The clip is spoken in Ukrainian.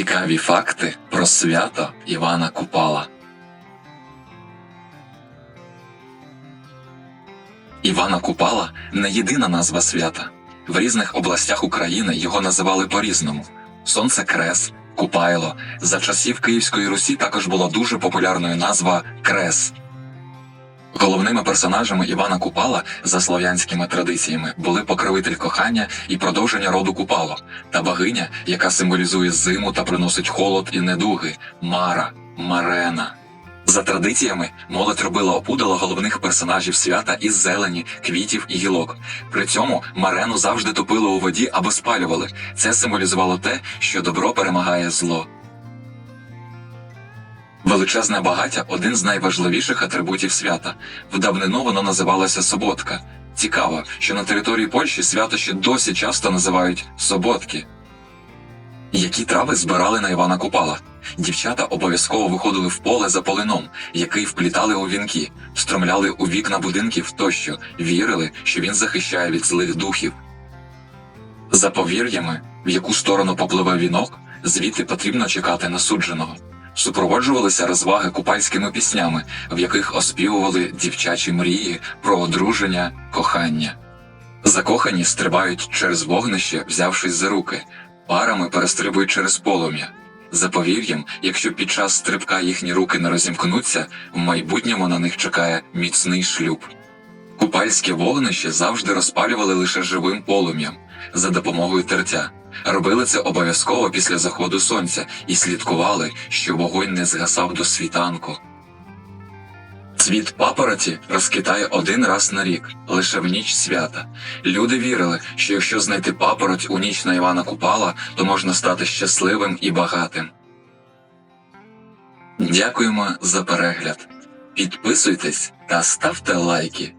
Цікаві факти про свято Івана Купала. Івана Купала не єдина назва свята. В різних областях України його називали по-різному: Сонце-крес, Купайло. За часів Київської Русі також була дуже популярною назва Крес. Головними персонажами Івана Купала за слов'янськими традиціями були покровитель кохання і продовження роду Купало та богиня, яка символізує зиму та приносить холод і недуги Мара, Марена. За традиціями, молодь робила опудало головних персонажів свята із зелені, квітів і гілок. При цьому марену завжди топили у воді або спалювали. Це символізувало те, що добро перемагає зло. Величезне багаття один з найважливіших атрибутів свята. В давнину воно називалося Соботка. Цікаво, що на території Польщі свято ще досі часто називають Соботки. Які трави збирали на Івана Купала? Дівчата обов'язково виходили в поле за полином, який вплітали у вінки, встромляли у вікна будинків тощо, вірили, що він захищає від злих духів. За повір'ями, в яку сторону попливе вінок, звідти потрібно чекати на судженого. Супроводжувалися розваги купальськими піснями, в яких оспівували дівчачі мрії про одруження, кохання. Закохані стрибають через вогнище, взявшись за руки, парами перестрибують через полум'я. За повір'ям, якщо під час стрибка їхні руки не розімкнуться, в майбутньому на них чекає міцний шлюб. Купальське вогнище завжди розпалювали лише живим полум'ям за допомогою тертя. Робили це обов'язково після заходу сонця і слідкували, що вогонь не згасав до світанку. Цвіт папороті розкитає один раз на рік, лише в ніч свята. Люди вірили, що якщо знайти папороть у ніч на Івана Купала, то можна стати щасливим і багатим. Дякуємо за перегляд. Підписуйтесь та ставте лайки.